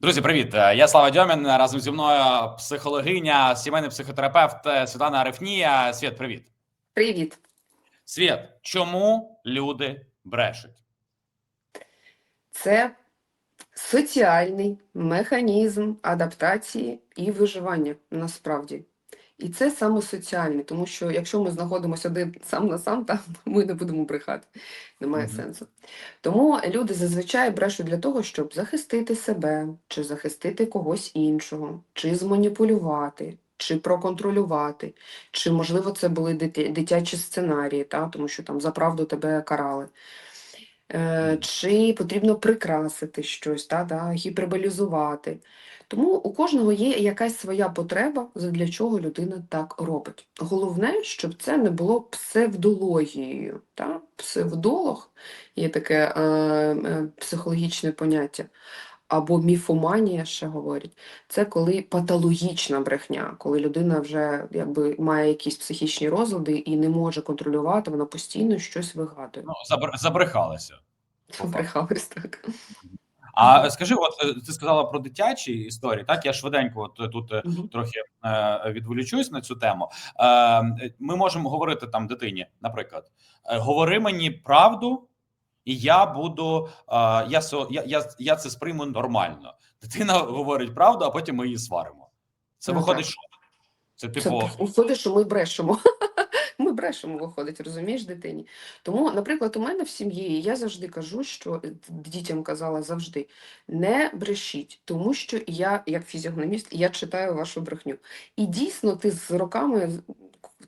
Друзі, привіт! Е, Я Слава Дьомін. Разом зі мною психологиня, сімейний психотерапевт е, Світлана Арифнія. Світ, привіт. Привіт. Світ, чому люди брешуть? Це соціальний механізм адаптації і виживання насправді. І це саме соціальний, тому що якщо ми знаходимося один сам на сам, там ми не будемо брехати. Немає Мгм. сенсу. Тому люди зазвичай брешуть для того, щоб захистити себе, чи захистити когось іншого, чи зманіпулювати, чи проконтролювати, чи, можливо, це були дитя- дитячі сценарії, та? тому що там за правду тебе карали. Е, чи потрібно прикрасити щось, та, да, гіперболізувати. Тому у кожного є якась своя потреба, для чого людина так робить. Головне, щоб це не було псевдологією. Та? Псевдолог є таке е, е, психологічне поняття, або міфоманія ще говорять. Це коли патологічна брехня, коли людина вже якби має якісь психічні розлади і не може контролювати, вона постійно щось вигадує. Ну, забр- забрехалися. факту. Брехались так. А скажи, от е, ти сказала про дитячі історії, так? Я швиденько от е, тут е, Мгм. трохи е, відволічусь на цю тему. Е, ми можемо говорити там дитині, наприклад, говори мені правду, і я буду, е, я, со- я, я, я це сприйму нормально. Дитина говорить правду, а потім ми її сваримо. Це Ну, виходить, так. що це Це типу. виходить, що ми брешемо. Брешемо, виходить, розумієш, дитині. Тому, наприклад, у мене в сім'ї я завжди кажу, що е, дітям казала завжди: не брешіть, тому що я, як фізіогноміст, я читаю вашу брехню. І дійсно, ти з роками.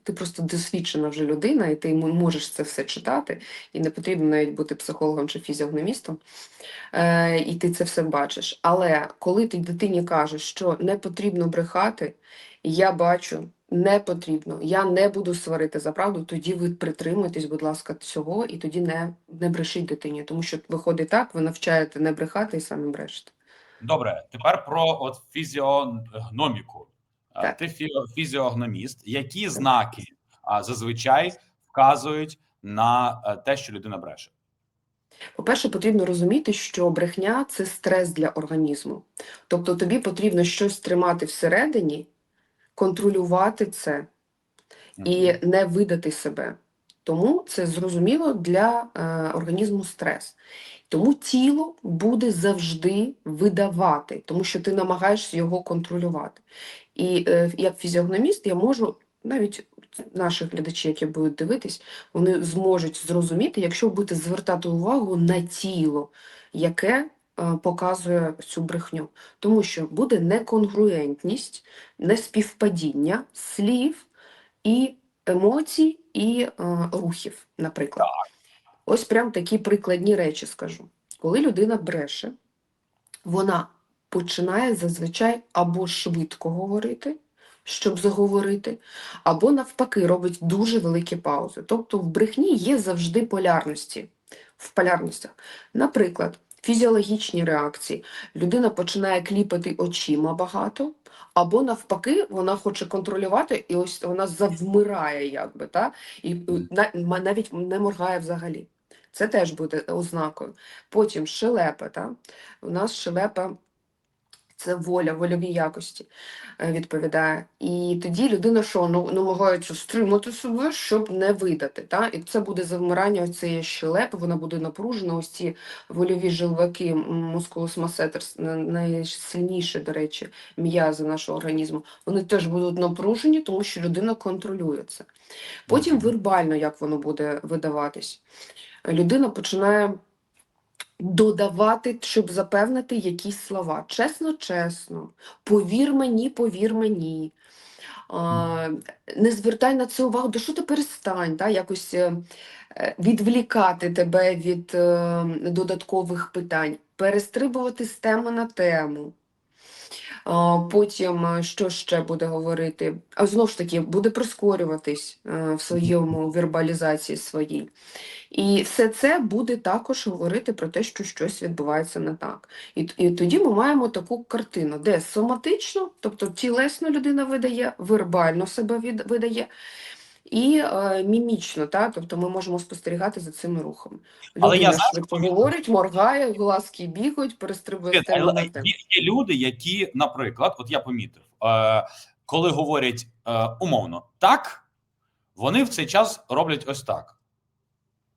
Ти просто досвідчена вже людина, і ти можеш це все читати, і не потрібно навіть бути психологом чи фізіогномістом, е, і ти це все бачиш. Але коли ти дитині кажеш, що не потрібно брехати, я бачу, не потрібно. Я не буду сварити за правду. Тоді ви притримуйтесь, будь ласка, цього, і тоді не, не брешіть дитині, тому що виходить так, ви навчаєте не брехати і самі брешете. Добре, тепер про от фізіогноміку. Так. Ти фі- фізіогноміст. Які знаки а, зазвичай вказують на е, те, що людина бреше? По-перше, потрібно розуміти, що брехня це стрес для організму. Тобто тобі потрібно щось тримати всередині, контролювати це і не видати себе. Тому це зрозуміло для е, організму стрес. Тому тіло буде завжди видавати, тому що ти намагаєшся його контролювати. І е, як фізіогноміст я можу навіть наших глядачів, які будуть дивитись, вони зможуть зрозуміти, якщо будете звертати увагу на тіло, яке показує цю брехню. Тому що буде неконгруентність, неспівпадіння слів і емоцій, і е, рухів, наприклад. Ось прям такі прикладні речі скажу. Коли людина бреше, вона починає зазвичай або швидко говорити, щоб заговорити, або навпаки робить дуже великі паузи. Тобто в брехні є завжди полярності. В полярностях. Наприклад, фізіологічні реакції. Людина починає кліпати очима багато, або навпаки, вона хоче контролювати, і ось вона завмирає, якби, та? і е, навіть не моргає взагалі. Це теж буде ознакою. Потім шелепа. Та? У нас шелепа це воля, вольові якості е, відповідає. І тоді людина що ну, намагається стримати себе, щоб не видати. Та? І це буде завмирання ось цієї щелепи, вона буде напружена. Ось ці вольові жилваки, мускулус масетерс, найсильніші, до речі, м'язи нашого організму, вони теж будуть напружені, тому що людина контролює це. Потім вербально, як воно буде видаватись. Людина починає додавати, щоб запевнити якісь слова. Чесно, чесно, повір мені, повір мені. А, не звертай на це увагу, да що ти перестань, да, якось е, е, відвлікати тебе від е, додаткових питань, перестрибувати з теми на тему. Потім, е, що ще буде говорити? А знову ж таки, буде прискорюватись е, в своєму вербалізації своїй. І все це буде також говорити про те, що щось відбувається не так. І, і тоді ми маємо таку картину, де соматично, тобто тілесно людина видає, вербально себе від, видає, і е, мімічно, та? тобто ми можемо спостерігати за цими рухами. Але я швидко говорить, моргає, глазки бігають, перестрибує але є, люди, які, наприклад, от я помітив, е, коли говорять е, умовно так, вони в цей час роблять ось так.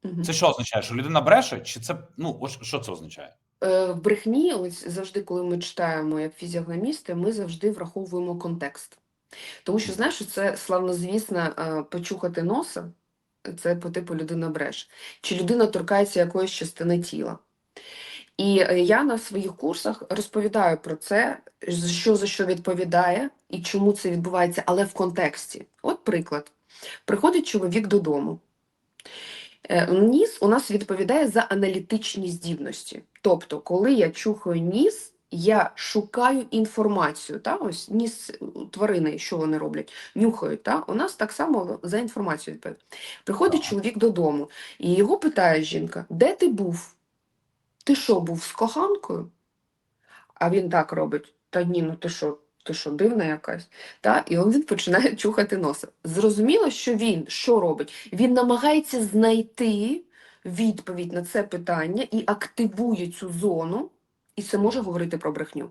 Мгм. Це що означає? Що людина бреше? Чи це ну що це означає? Е, В брехні, ось завжди, коли ми читаємо як фізіогномісти, ми завжди враховуємо контекст. Тому що, знаєш, це славнозвісно е, почухати носа, це по типу людина бреше. Чи людина торкається якоїсь частини тіла. І е, я на своїх курсах розповідаю про це, що за що відповідає і чому це відбувається, але в контексті. От приклад. Приходить чоловік додому. Е, Ніс у нас відповідає за аналітичні здібності. Тобто, коли я чухаю ніс, я шукаю інформацію. Та? Ось ніс тварини, що вони роблять, нюхають. Та? У нас так само за інформацією відповідає. Приходить чоловік додому, і його питає жінка: де ти був? Ти що, був з коханкою? А він так робить: та ні, ну ти що, ти що, дивна якась? Та? І він починає чухати носа. Зрозуміло, що він що робить? Він намагається знайти відповідь на це питання і активує цю зону, і це може говорити про брехню.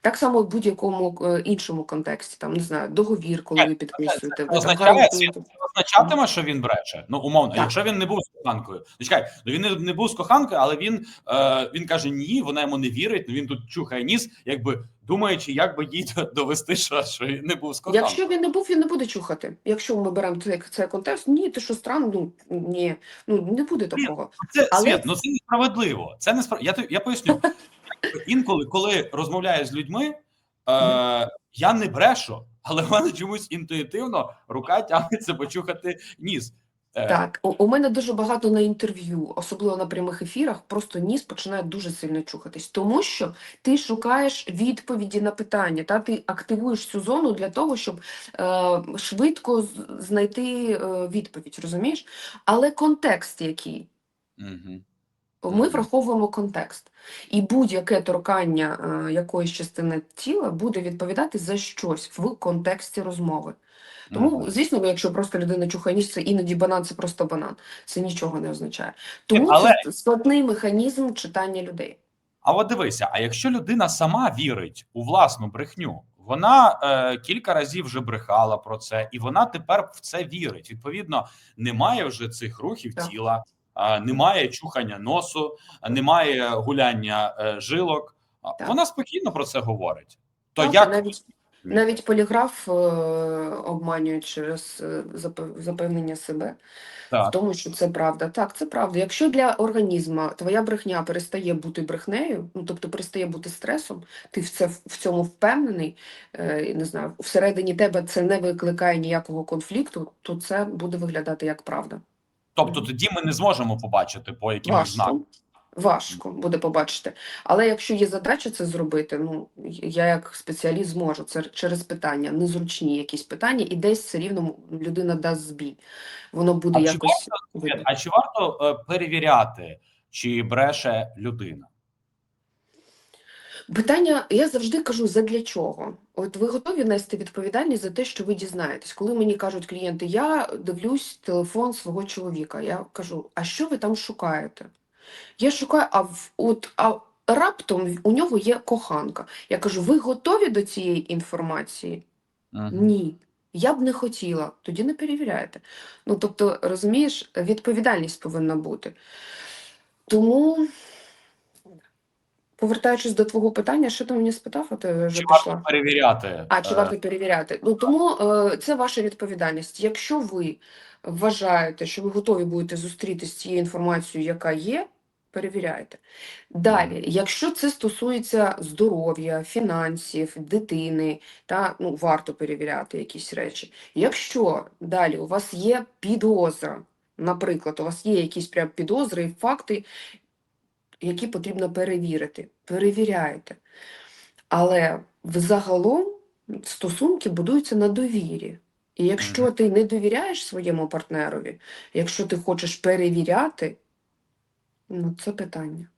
Так само в будь-якому е, іншому контексті, там, не знаю, договір, коли ви підписуєте, означає, це Означатиме, що він бреше. Ну, умовно, Так. якщо він не був з коханкою. Ну, чекай, ну він не, не був з коханкою, але він, е, він каже ні, вона йому не вірить. Ну він тут чухає ніс, якби думаючи, як би їй довести, що, що він не був з коханкою. Якщо він не був, він не буде чухати. Якщо ми беремо цей, цей контекст, ні, ти що странно, ну ні, ну не буде такого. Це Але- світ, ну це несправедливо. Це не я, я поясню. Інколи, коли розмовляю з людьми, е, я не брешу, але в мене чомусь інтуїтивно рука тягнеться почухати ніс. Е, Так, у, у мене дуже багато на інтерв'ю, особливо на прямих ефірах, просто ніс починає дуже сильно чухатись, тому що ти шукаєш відповіді на питання, та ти активуєш цю зону для того, щоб е, швидко знайти е, відповідь, розумієш? Але контекст який? Мгм. Ми враховуємо контекст, і будь-яке торкання е, якоїсь частини тіла буде відповідати за щось в контексті розмови. Тому, звісно, якщо просто людина чухає це іноді банан, це просто банан. Це нічого не означає. Тому Але- це складний механізм читання людей. А от дивися: а якщо людина сама вірить у власну брехню, вона е, кілька разів вже брехала про це, і вона тепер в це вірить. Відповідно, немає вже цих рухів Так. тіла, немає чухання носу, немає гуляння е, жилок. Так. Вона спокійно про це говорить. То Так, як навіть, навіть поліграф е, обманює через е, запевнення себе в тому, що це правда. Так, це правда. Якщо для організму твоя брехня перестає бути брехнею, ну тобто перестає бути стресом, ти в це в цьому впевнений, не знаю, всередині тебе це не викликає ніякого конфлікту, то це буде виглядати як правда. Тобто тоді ми не зможемо побачити по якимось знакам. Важко. Буде побачити. Але якщо є задача це зробити, ну я як спеціаліст зможу. Це через питання, незручні якісь питання, і десь все рівно людина дасть збій. Воно буде А чи варто. А чи варто е, перевіряти, чи бреше людина? Питання, я завжди кажу, задля чого? От ви готові нести відповідальність за те, що ви дізнаєтесь. Коли мені кажуть клієнти, я дивлюсь телефон свого чоловіка, я кажу, а що ви там шукаєте? Я шукаю, а от а раптом у нього є коханка. Я кажу, ви готові до цієї інформації? Мгм. Ні. Я б не хотіла, тоді не перевіряйте. Ну, тобто, розумієш, відповідальність повинна бути. Тому, повертаючись до твого питання, що ти мені спитав, а ти вже Чи пішла? варто перевіряти? А, чи е, варто перевіряти? Ну, тому е, це ваша відповідальність. Якщо ви вважаєте, що ви готові будете зустрітися з цією інформацією, яка є, перевіряйте. Далі, якщо це стосується здоров'я, фінансів, дитини, та, ну, варто перевіряти якісь речі. Якщо далі у вас є підозра, наприклад, у вас є якісь прям підозри і факти, які потрібно перевірити, перевіряйте. Але взагалом стосунки будуються на довірі. І якщо ти не довіряєш своєму партнерові, якщо ти хочеш перевіряти, ну це питання.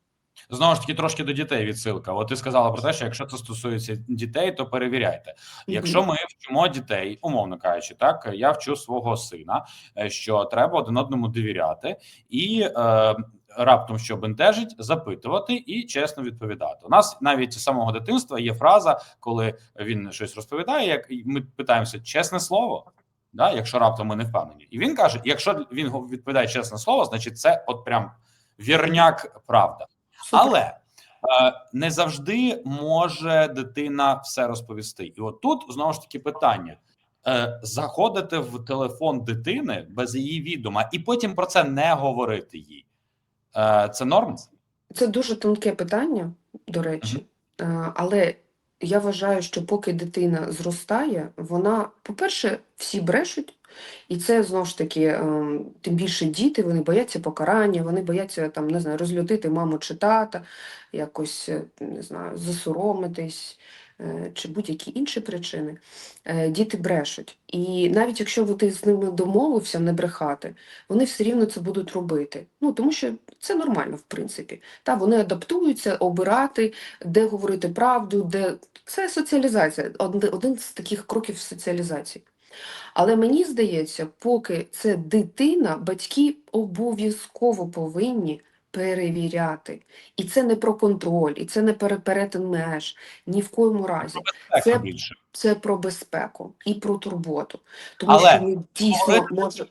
Знову ж таки, трошки до дітей відсилка. От ти сказала про те, що якщо це стосується дітей, то перевіряйте. Якщо ми вчимо дітей, умовно кажучи, так я вчу свого сина, е, що треба один одному довіряти і е, раптом, що бентежить, запитувати і чесно відповідати. У нас навіть з самого дитинства є фраза, коли він щось розповідає, як ми питаємося чесне слово. Да, якщо раптом ми не впевнені, і він каже: якщо він відповідає чесне слово, значить це от прям вірняк правда. Супер. Але е, не завжди може дитина все розповісти. І от тут знову ж таки питання: е, заходити в телефон дитини без її відома, і потім про це не говорити їй. Е, це норм? Це дуже тонке питання, до речі, Е, але я вважаю, що поки дитина зростає, вона, по-перше, всі брешуть, і це знову ж таки, ем, тим більше діти, вони бояться покарання, вони бояться там, не знаю, розлютити маму чи тата, якось е, не знаю, засоромитись. Е, Чи будь-які інші причини, Е, діти брешуть. І навіть якщо ти з ними домовився не брехати, вони все рівно це будуть робити. Ну тому що це нормально, в принципі. Та вони адаптуються, обирати, де говорити правду, де це соціалізація, один, один з таких кроків соціалізації. Але мені здається, поки це дитина, батьки обов'язково повинні перевіряти. І це не про контроль, і це не пере- перетин меж, ні в коєму разі. Це- Це про безпеку і про турботу. Тому Але що ми дійсно можемо.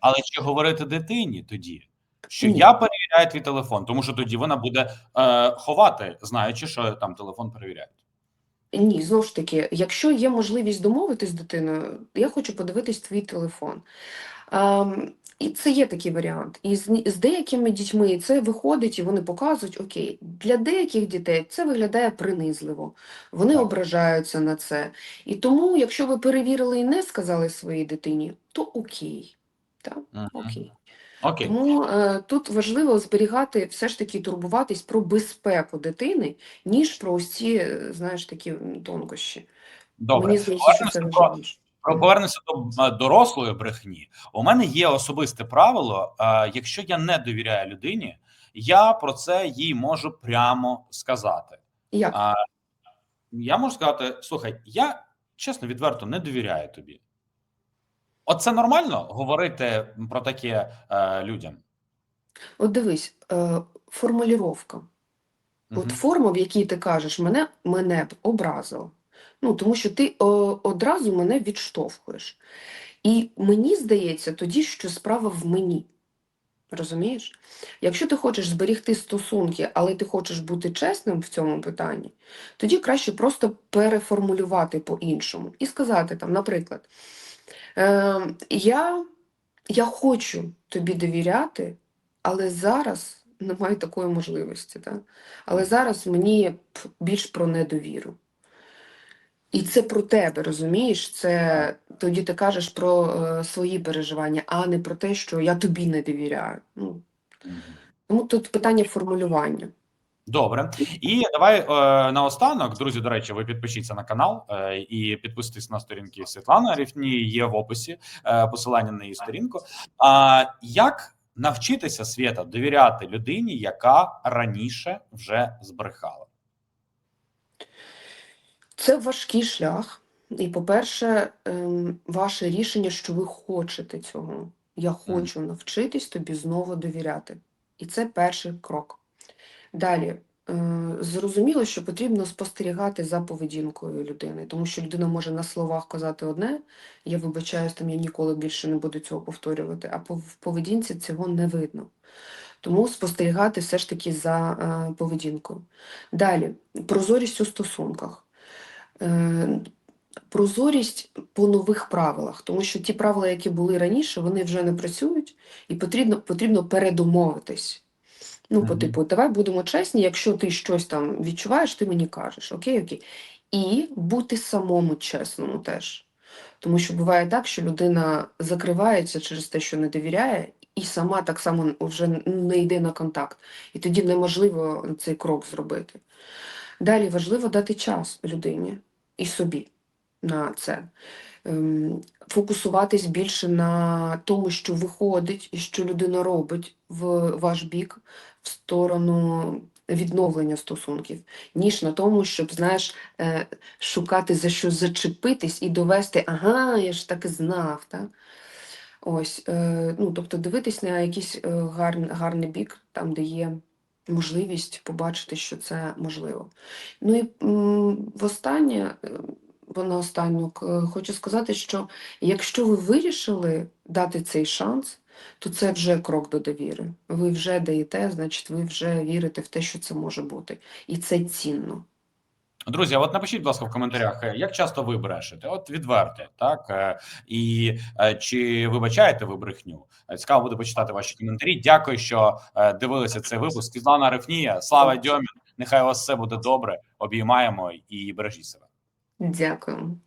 Але чи говорити дитині тоді? Що Ні. я перевіряю твій телефон, тому що тоді вона буде е, ховати, знаючи, що там телефон перевіряють. Ні, знову ж таки, якщо є можливість домовитись з дитиною, я хочу подивитись твій телефон. Ем, і це є такий варіант. І з, з деякими дітьми це виходить і вони показують, окей, для деяких дітей це виглядає принизливо, вони Так. ображаються на це. І тому, якщо ви перевірили і не сказали своїй дитині, то окей. Так? Мгм. Окей. Окей. Тому е, тут важливо зберігати, все ж таки турбуватись про безпеку дитини, ніж про ось ці, е, знаєш, такі тонкощі. Добре. Мені здається, що це важливіше. Про повернемося до е, дорослої брехні. У мене є особисте правило: е, якщо я не довіряю людині, я про це їй можу прямо сказати. Як? Я можу сказати: слухай, я чесно, відверто не довіряю тобі. Оце нормально говорити про таке е, людям. От дивись, е, формулювання. От форма, в якій ти кажеш, мене, мене б образило. Ну, тому що ти о, одразу мене відштовхуєш. І мені здається тоді, що справа в мені. Розумієш? Якщо ти хочеш зберігти стосунки, але ти хочеш бути чесним в цьому питанні, тоді краще просто переформулювати по-іншому і сказати там, наприклад, е, я, я хочу тобі довіряти, але зараз немає такої можливості. Так? Але зараз мені більш про недовіру. І це про тебе, розумієш? Це тоді ти кажеш про е, свої переживання, а не про те, що я тобі не довіряю. Ну, тому тут питання формулювання. Добре, і давай е, наостанок, друзі. До речі, ви підпишіться на канал е, і підписуйтесь на сторінки Світлани Ріфні. Є в описі е, посилання на її сторінку. А як навчитися свята довіряти людині, яка раніше вже збрехала? Це важкий шлях. І, по-перше, ем, ваше рішення, що ви хочете цього. Я хочу навчитись тобі знову довіряти. І це перший крок. Далі, е, зрозуміло, що потрібно спостерігати за поведінкою людини, тому що людина може на словах казати одне, я вибачаюсь, там я ніколи більше не буду цього повторювати, а в поведінці цього не видно. Тому спостерігати все ж таки за е, поведінкою. Далі, прозорість у стосунках. Е, Прозорість по нових правилах, тому що ті правила, які були раніше, вони вже не працюють, і потрібно, потрібно передомовитись. Ну, по типу, давай будемо чесні, якщо ти щось там відчуваєш, ти мені кажеш, окей, окей. І бути самому чесному теж. Тому що буває так, що людина закривається через те, що не довіряє, і сама так само вже не йде на контакт. І тоді неможливо цей крок зробити. Далі важливо дати час людині і собі на це. Ем, Фокусуватись більше на тому, що виходить і що людина робить в ваш бік, в сторону відновлення стосунків, ніж на тому, щоб, знаєш, е, шукати за що зачепитись і довести, ага, я ж так і знав. Так? Ось, е, ну, тобто дивитись на якийсь е, гарний, гарний бік, там, де є можливість побачити, що це можливо. Ну і востаннє, е, бо на останнюк, хочу сказати, що якщо ви вирішили дати цей шанс, то це вже крок до довіри. Ви вже даєте, значить, ви вже вірите в те, що це може бути. І це цінно. Друзі, от напишіть, будь ласка, в коментарях, е, як часто ви брешете? От відверте, так е, і е, чи вибачаєте ви брехню? Цікаво буде почитати ваші коментарі. Дякую, що дивилися цей випуск. Світлана Рефнія, Слава Дьомін. Нехай у вас все буде добре. Обіймаємо і бережіть себе. Дякую.